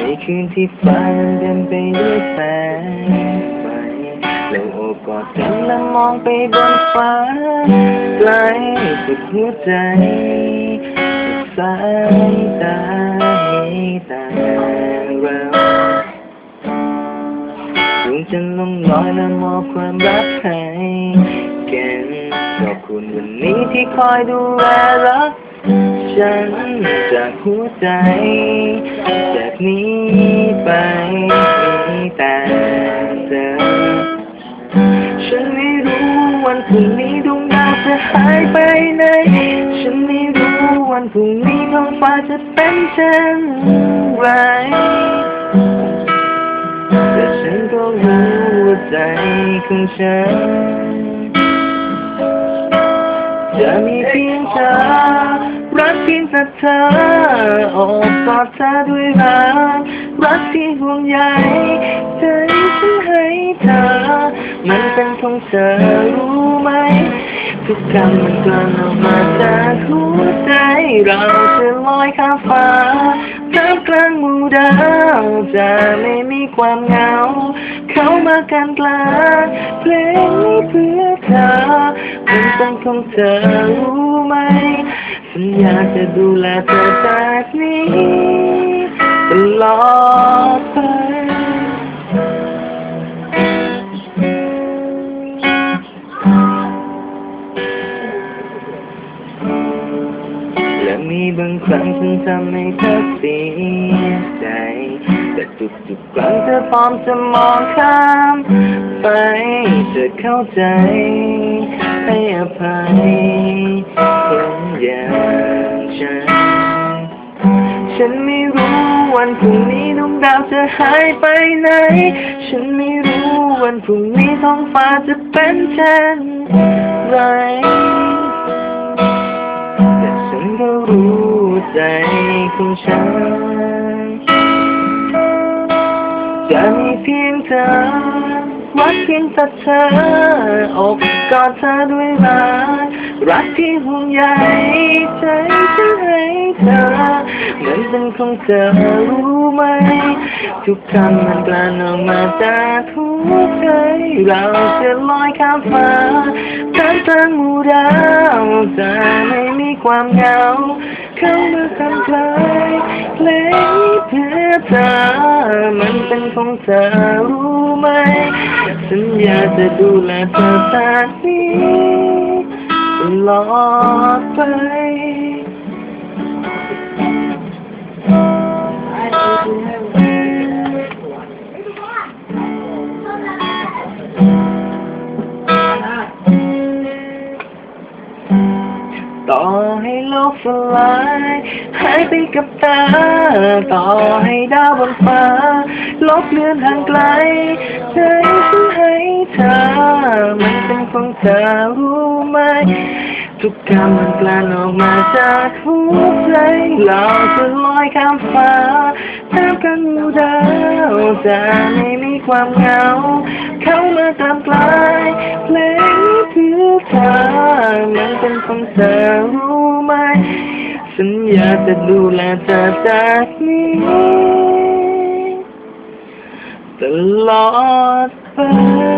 ในคืนที่ฟ้าเต็มไปด้วยแสงไฟแล้วโอบกอดกันและมองไปบนฟ้าไกลสุดหัวใจสายตาให้แต่เราดวงจันทร์ลงลอยและมอบความรักให้แกันขอบคุณวันนี้ที่คอยดูแลรัก ฉันจากหัวใจจากนี้ไปมีแต่เธอฉันไม่รู้วันพรุ่งนี้ดวงดาวจะหายไปไหนฉันไม่รู้วันพรุ่งนี้ท้องฟ้าจะเป็นเช่นไรแต่ฉันก็รู้ว่าใจของฉันจะมีเพียงเธอ รักเพียงแต่เธอโอบกอดเธอด้วยรักรักที่ห่วงใยใจฉันให้เธอ มันเป็นของเธอรู้ไหม ทุกคำมันกลั่นออกมาจากหัวใจ เราจะลอยข้ามฟ้าท่ามกลางหมู่ดาวจะไม่มีความเหงา เข้ามากันกลางเพลงนี้เพื่อเธอมันเป็นของเธอรู้ไหม สัญญาจะดูแลเธอจากนี้ตลอดไปและมีบางครั้งฉันทำให้เธอเสียใจ แต่ทุกๆครั้งเธอพร้อมจะมองข้ามไปเธอเข้าใจ ให้อภัยคนอย่างฉัน ฉันไม่รู้วันพรุ่งนี้ดวงดาวจะหายไปไหน ฉันไม่รู้วันพรุ่งนี้ท้องฟ้าจะเป็นเช่นไรแต่ฉันก็รู้ใจของฉัน จะมีเพียงเธอ รักเพียงแต่เธออกกอดเธอด้วยรักรักที่ห่วงใยใจฉันให้เธอเหมือนเป็นของเธอรู้ไหม ทุกคำมันกลั่นออกมาจากหัวใจเราจะลอยข้ามฟ้าท่ามกลางมู่ดาวจะไม่มีความเหงาเข้ามาทำกลายเพลงนี้เพื่อเธอมันเป็นของเธอรู้ ไหม สัญญาจะดูแลเธอตากนี้ตลอดไป ให้โลกสลายหายไปกับตา ต่อให้ดาวบนฟ้า ลบเลือนห่างไกลใจฉันให้เธอ มันเป็นของเธอรู้ไหม ทุกคำมันกลั่นออกมาจากหัวใจเราจะลอยข้ามฟ้าท่ามกลางหมู่ดาวจะไม่มีความเหงา เข้ามาตามกลายเพลง มันเป็นของเธอรู้ไหมสัญญาจะดูแลเธอจากนี้ ตลอดไป